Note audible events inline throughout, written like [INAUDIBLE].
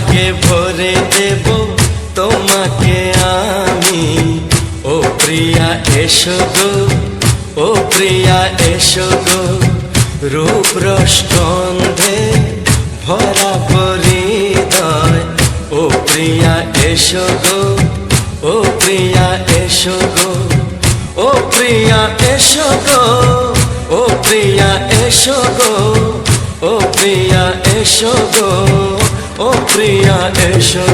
সোহাগে ভরে দেব, তোমাকে আমি। ও প্রিয়া, এসো গো, ও প্রিয়া, এসো গো। রূপ রসকন্ধে ভরা পরিদয় ও প্রিয়া, এসো গো, ও প্রিয়া, এসো গো। ও প্রিয়া, এসো গো, ও প্রিয়া, এসো গো, ও প্রিয়া, এসো গো। ও প্রিয়া এসো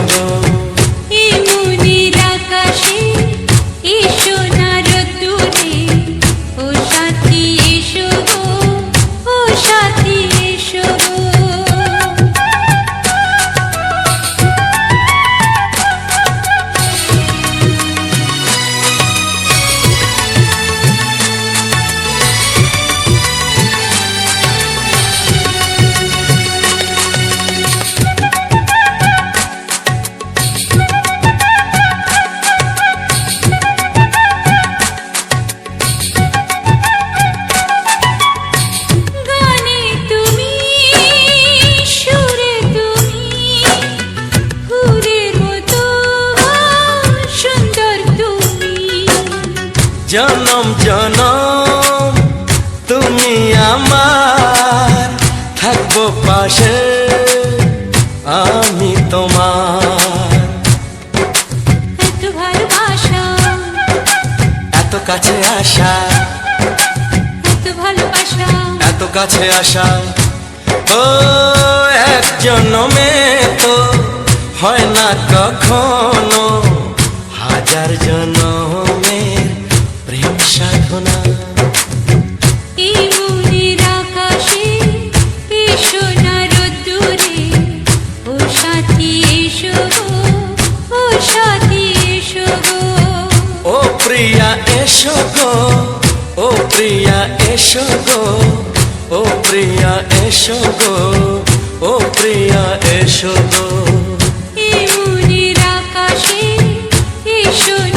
কাছে আসা। এত ভালোবাসা এত কাছে আসা। ও এক জন্মে তো হয় না কখনো। হাজার জন্মের প্রেম সাধনা। প্রিয়া, এসো গো। ও প্রিয়া, এসো গো। ও প্রিয়া, এসো গো। ও প্রিয়া, এসো গো। আকাশে এসো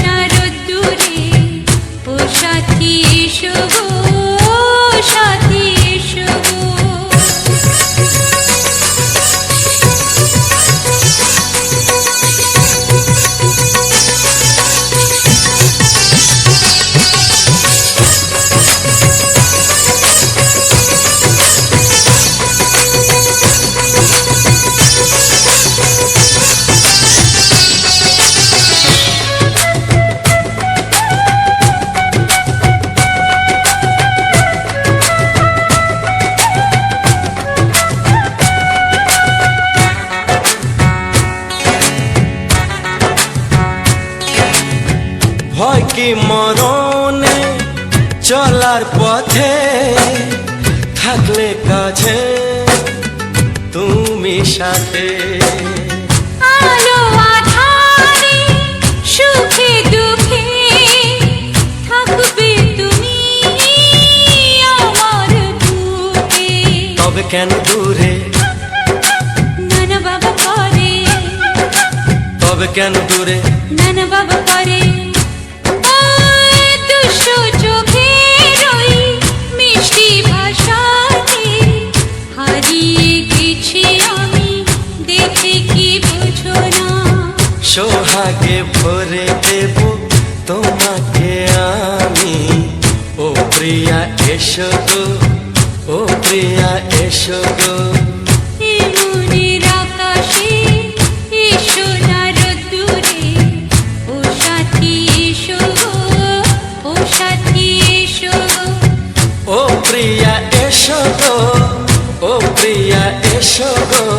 সাথে আলো আধারে সুখে দুঃখে থাকবে তুমি আমার বুকে। তবে কেন দূরে? নানা বাবা করে। তবে কেন দূরে? নানা বাবা করে। সোহাগে ভরে দেব তোমাকে আমি। ও প্রিয়া এসো গো। ও প্রিয়া এসো গো। ও প্রিয়া এসো গো। ও প্রিয়া এসো গো।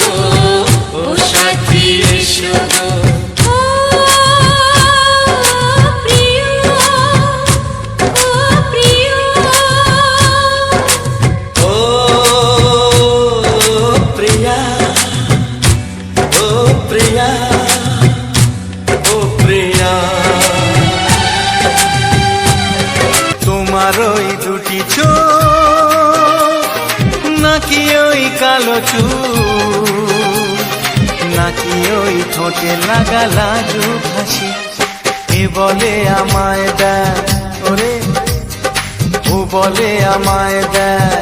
হাসি এ বলে আমায় দেয়, ওরে। ও বলে আমায় দেয়।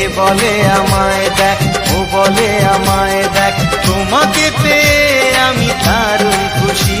এ বলে আমায় দেখ ও বলে আমায় দেখ তোমাকে পেয়ে আমি দারুণ খুশি।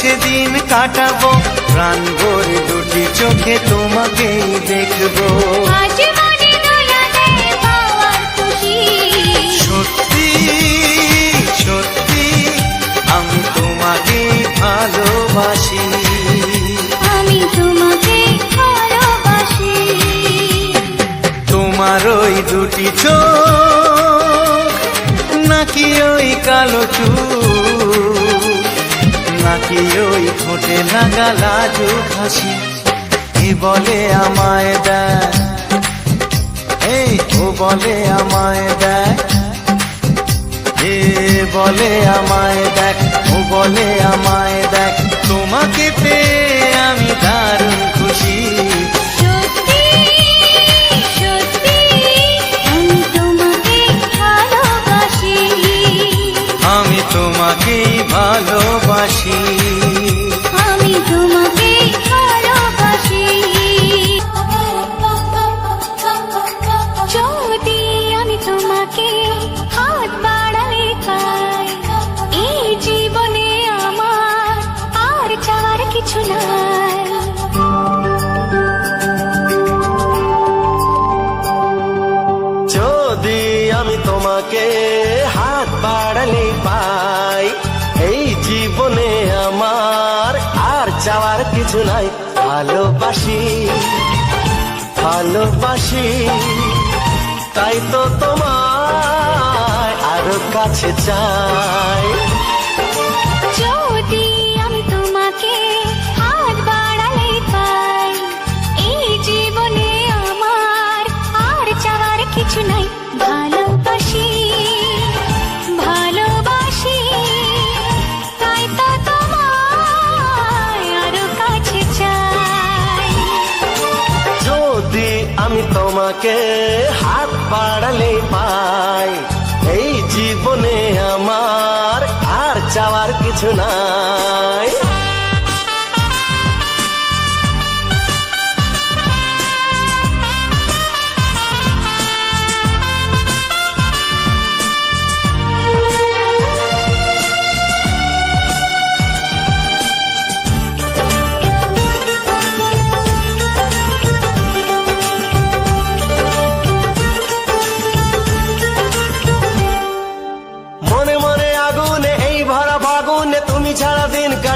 বসে দিন কাটাবো। প্রাণ ভরে দুটি চোখে তোমাকেই দেখব। মনে সত্যি সত্যি আমি তোমাকে ভালোবাসি। আমি তোমাকে ভালোবাসি। তোমার ওই দুটি চোখ নাকি ওই কালো চুল? নাকি ওই ঠোঁটে লাগা লাজু হাসি কি বলে আমায় দেয় এই ও বলে আমায় দেখ। এ বলে আমায় দেখ। ও বলে আমায় দেখ। তোমাকে পেয়ে আমি দারুণ খুশি। ভালোবাসি। ভালোবাসি ভালোবাসি তাই তো তোমার আরও কাছে চাই। তোমাকে হাত বাড়ালে পাই। এই জীবনে আমার আর চাওয়ার কিছু নাই।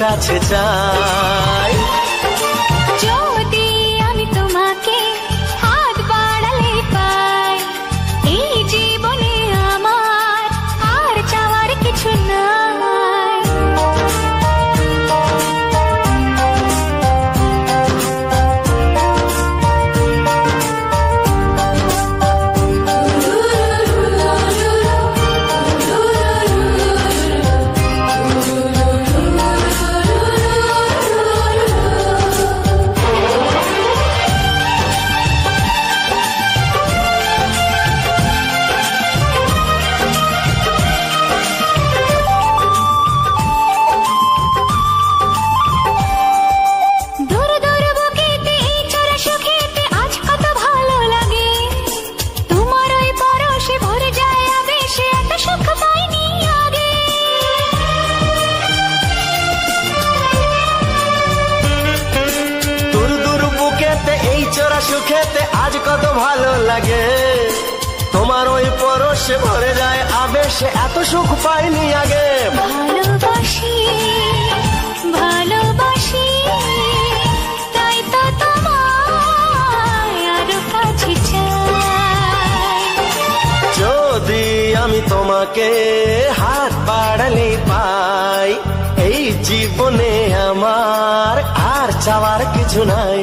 কাছে চাই। চোরা সুখেতে আজ কত ভালো লাগে। তোমার ওই পরশে ভরে যায় আবেশে এত সুখ পাইনি আগে। ভালোবাসি ভালোবাসি তাই তো তোমায় আরও কাছে যদি আমি তোমাকে হাত বাড়ালে পাই এই জীবনে আমার আর চাওয়ার কিছু নাই।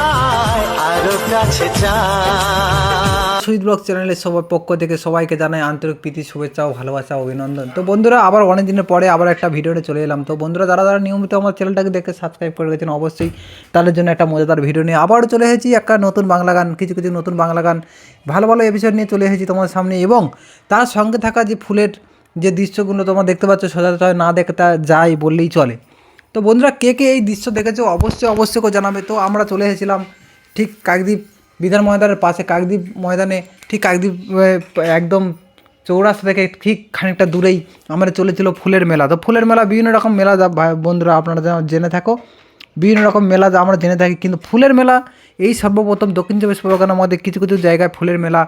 চাই শহীদ ব্লগ চ্যানেলের সবার পক্ষ থেকে সবাইকে জানাই আন্তরিক প্রীতি, শুভেচ্ছা ও ভালোবাসা, অভিনন্দন। তো বন্ধুরা, আবার অনেক দিনের পরে আবার একটা ভিডিওতে চলে এলাম। তো বন্ধুরা, যারা যারা নিয়মিত আমার চ্যানেলটাকে দেখে সাবস্ক্রাইব করে গেছেন অবশ্যই তাদের জন্য একটা মজাদার ভিডিও নিয়ে আবারও চলে এসেছি একটা নতুন বাংলা গান, কিছু কিছু নতুন বাংলা গান, ভালো ভালো এপিসোড নিয়ে চলে এসেছি তোমার সামনে। এবং তার সঙ্গে থাকা যে ফুলের যে দৃশ্যগুলো তোমরা দেখতে পাচ্ছ, সচরাচর না দেখতে যায় বললেই চলে। তো বন্ধুরা, কে কে এই দৃশ্য দেখেছ, অবশ্যই অবশ্যই করে জানাবে। তো আমরা চলে এসেছিলাম ঠিক কাকদ্বীপ বিধান ময়দানের পাশে কাকদ্বীপ ময়দানে ঠিক কাকদ্বীপ একদম চৌরাস্তা থেকে ঠিক খানিকটা দূরেই আমরা চলেছিল ফুলের মেলা। তো ফুলের মেলা বিভিন্ন রকম মেলা বন্ধুরা আপনারা যেন জেনে থাকো। বিভিন্ন রকম মেলা আমরা জেনে থাকি, কিন্তু ফুলের মেলা এই সর্বপ্রথম দক্ষিণ চব্বিশ পরগনার মধ্যে কিছু কিছু জায়গায় ফুলের মেলা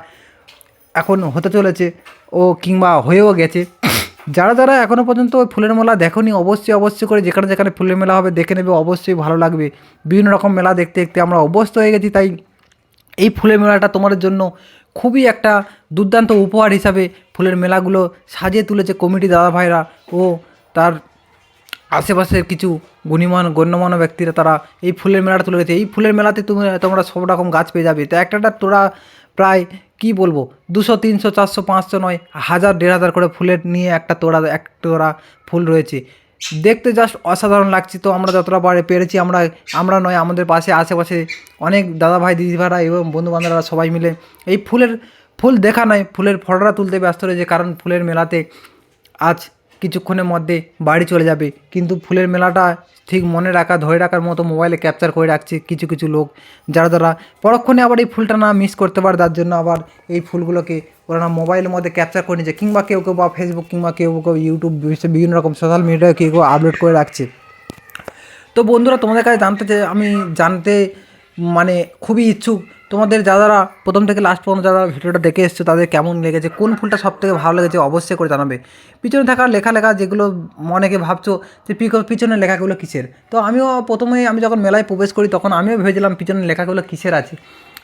এখন হতে চলেছে ও কিংবা হয়েও গেছে। যারা যারা এখনও পর্যন্ত ওই ফুলের মেলা দেখোনি, অবশ্যই অবশ্যই করে যেখানে যেখানে ফুলের মেলা হবে দেখে নেবে, অবশ্যই ভালো লাগবে। বিভিন্ন রকম মেলা দেখতে দেখতে আমরা অভ্যস্ত হয়ে গেছি, তাই এই ফুলের মেলাটা তোমাদের জন্য খুবই একটা দুর্দান্ত উপহার হিসাবে ফুলের মেলাগুলো সাজিয়ে তুলেছে কমিটি দাদা ভাইরা ও তার আশেপাশের কিছু গুণীমান, গণ্যমান্য ব্যক্তিরা তারা এই ফুলের মেলাটা তুলে গেছে এই ফুলের মেলাতে তুমি, তোমরা সব রকম গাছ পেয়ে যাবে। তো একটা তোরা প্রায় কি বলব? দুশো, তিনশো, চারশো, পাঁচশো নয়, হাজার, দেড় হাজার করে ফুলের নিয়ে একটা তোড়া, এক তোড়া ফুল রয়েছে। দেখতে জাস্ট অসাধারণ লাগছে তো, আমরা যতটা পারে পেরেছি, আমরা আমরা নয়, আমাদের পাশে, আশেপাশে অনেক দাদা ভাই দিদি ভাইরা এবং বন্ধুবান্ধবরা সবাই মিলে এই ফুলের, ফুল দেখা নয়, ফুলের ফটোটা তুলতে ব্যস্ত রয়েছে, কারণ ফুলের মেলাতে আজ কিছুক্ষণের মধ্যে বাড়ি চলে যাবে। কিন্তু ফুলের মেলাটা ঠিক মনে রাখা, ধরে রাখার মতো মোবাইলে ক্যাপচার করে রাখছে কিছু কিছু লোক। যারা যারা পরক্ষণে আবার এই ফুলটা না মিস করতে পারে, তার জন্য আবার এই ফুলগুলোকে ওরা না মোবাইলের মধ্যে ক্যাপচার করে নিচ্ছে কিংবা কেউ কেউ বা ফেসবুক কিংবা কেউ কেউ ইউটিউব বিভিন্ন রকম সোশ্যাল মিডিয়ায় কেউ কেউ আপলোড করে রাখছে। তো বন্ধুরা, তোমাদের কাছে জানতে চাই, আমি জানতে মানে খুবই ইচ্ছুক তোমাদের যারা প্রথম থেকে লাস্ট পর্যন্ত যারা ভিডিওটা দেখে এসছো, তাদের কেমন লেগেছে, কোন ফুলটা সব থেকে ভালো লেগেছে অবশ্যই করে জানাবে। পিছনে থাকা লেখা লেখা যেগুলো অনেকে ভাবছ যে পিছনের লেখাগুলো কিসের? তো আমিও প্রথমে আমি যখন মেলায় প্রবেশ করি, তখন আমিও ভেবেছিলাম পিছনের লেখাগুলো কিসের আছে।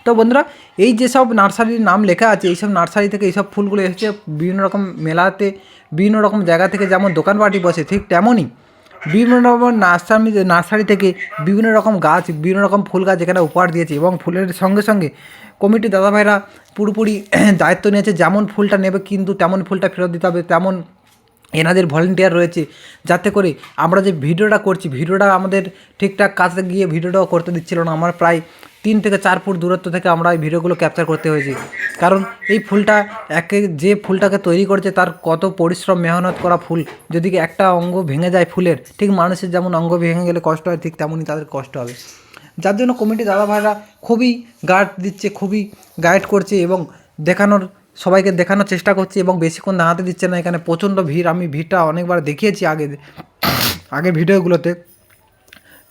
তো বন্ধুরা, এই যেসব নার্সারির নাম লেখা আছে এইসব নার্সারি থেকে এইসব ফুলগুলো এসেছে, বিভিন্ন রকম মেলাতে, বিভিন্ন রকম জায়গা থেকে যেমন দোকানপাটি বসে, ঠিক তেমনই বিভিন্ন রকম নার্সারি নার্সারি থেকে বিভিন্ন রকম গাছ, বিভিন্ন রকম ফুল গাছ এখানে উপহার দিয়েছে এবং ফুলের সঙ্গে সঙ্গে কমিটির দাদাভাইরা পুরোপুরি [CLEARS THROAT] দায়িত্ব নিয়েছে যেমন ফুলটা নেবে কিন্তু তেমন ফুলটা ফেরত দিতে হবে, তেমন এনাদের ভলেন্টিয়ার রয়েছে যাতে করে আমরা যে ভিডিওটা করছি, ভিডিওটা আমাদের ঠিকঠাক কাজে গিয়ে ভিডিওটাও করতে দিচ্ছিল না। আমার প্রায় তিন থেকে চার ফুট দূরত্ব থেকে আমরা এই ভিডিওগুলো ক্যাপচার করতে হয়েছি। কারণ এই ফুলটা একে, যে ফুলটাকে তৈরি করেছে তার কত পরিশ্রম, মেহনত করা ফুল। যদি একটা অঙ্গ ভেঙে যায় ফুলের, ঠিক মানুষের যেমন অঙ্গ ভেঙে গেলে কষ্ট হয়, ঠিক তেমনই তাদের কষ্ট হবে। যার জন্য কমিটি দাদা ভাইরা খুবই গার্ড দিচ্ছে, খুবই গাইড করছে এবং দেখানোর, সবাইকে দেখানোর চেষ্টা করছে এবং বেশিক্ষণ দাঁড়াতে দিচ্ছে না। এখানে প্রচণ্ড ভিড়, আমি ভিড়টা অনেকবার দেখিয়েছি আগে আগে ভিডিওগুলোতে।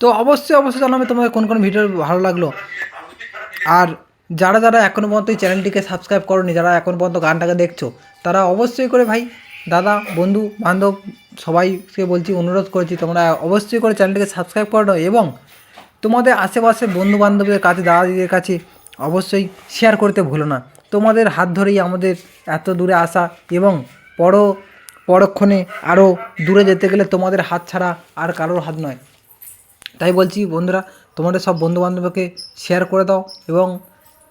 তো অবশ্যই অবশ্যই জানাবে তোমাদের কোন কোন ভিডিও ভালো লাগল। আর যারা যারা এখনও পর্যন্ত এই চ্যানেলটিকে সাবস্ক্রাইব করনি, যারা এখন পর্যন্ত গানটাকে দেখছ, তারা অবশ্যই করে ভাই, দাদা, বন্ধু, বান্ধব সবাইকে বলছি, অনুরোধ করছি, তোমরা অবশ্যই করে চ্যানেলটিকে সাবস্ক্রাইব করো এবং তোমাদের আশেপাশে বন্ধু বান্ধবদের কাছে, দাদাদিদের কাছে অবশ্যই শেয়ার করতে ভুলো না। তোমাদের হাত ধরেই আমাদের এত দূরে আসা এবং পর, পরক্ষণে আরও দূরে যেতে গেলে তোমাদের হাত ছাড়া আর কারোর হাত নয়। তাই বলছি বন্ধুরা, তোমাদের সব বন্ধু বান্ধবকে শেয়ার করে দাও এবং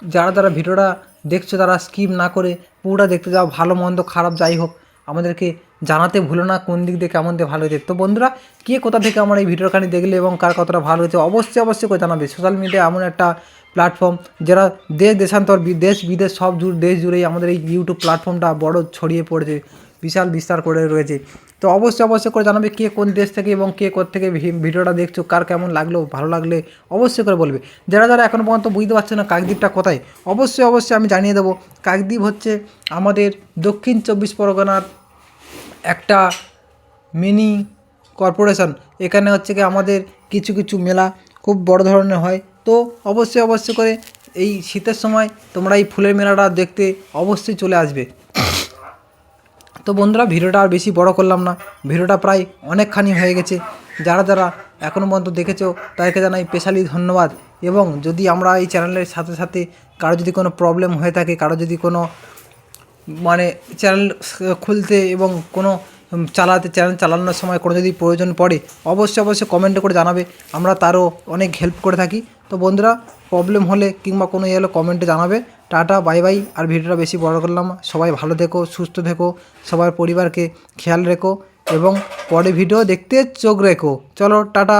যারা যারা ভিডিওটা দেখছ তারা স্কিপ না করে পুরোটা দেখতে যাও, ভালো, মন্দ, খারাপ, যাই হোক। আমাদেরকে জানাতে ভুলো না কোন দিক দিয়ে কেমন দিয়ে ভালো হয়েছে। তো বন্ধুরা, কে কোথা থেকে আমার এই ভিডিওখানি দেখলে এবং কার কতটা ভালো হয়েছে অবশ্যই অবশ্যই করে জানাবে। সোশ্যাল মিডিয়া এমন একটা প্ল্যাটফর্ম যারা দেশ, দেশান্তর দেশ, বিদেশ, সব দেশ জুড়েই আমাদের এই ইউটিউব প্ল্যাটফর্মটা বড় ছড়িয়ে পড়েছে। বিশাল বিস্তার করে রয়েছে। তো অবশ্যই অবশ্যই করে জানাবে কে কোন দেশ থেকে এবং কে কোথা থেকে ভিডিওটা দেখছ, কার কেমন লাগল, ভালো লাগলে অবশ্যই করে বলবে। যারা যারা এখনও পর্যন্ত বুঝতে পারছে না কাকদ্বীপটা কোথায়, অবশ্যই অবশ্যই আমি জানিয়ে দেবো, কাকদ্বীপ হচ্ছে আমাদের দক্ষিণ চব্বিশ পরগনার একটা মিনি কর্পোরেশন এখানে হচ্ছে কি আমাদের কিছু কিছু মেলা খুব বড় ধরনের হয়। তো অবশ্যই অবশ্যই করে এই শীতের সময় তোমরা এই ফুলের মেলাটা দেখতে অবশ্যই চলে আসবে। তো বন্ধুরা, ভিডিওটা আর বেশি বড় করলাম না। ভিডিওটা প্রায় অনেকখানি হয়ে গেছে। যারা যারা এখনও পর্যন্ত দেখেছ, তাদেরকে জানাই স্পেশালি ধন্যবাদ। এবং যদি আমরা এই চ্যানেলের সাথে সাথে কারও যদি কোনো প্রবলেম হয়ে থাকে, কারও যদি কোনো মানে চ্যানেল খুলতে এবং কোনো চালাতে চ্যানেল চালানোর সময় কোনো যদি প্রয়োজন পড়ে, অবশ্যই অবশ্যই কমেন্ট করে জানাবে। আমরা তারও অনেক হেল্প করে থাকি। তো বন্ধুরা প্রবলেম হলে কিংবা কোনো ইয়ে হলে কমেন্টে জানাবে। টাটা বাই বাই আর ভিডিওটা বেশি বড় করলাম সবাই ভালো থেকো, সুস্থ থেকো, সবার পরিবারকে খেয়াল রেখো এবং পরে ভিডিও দেখতে চোখ রেখো। চলো, টাটা।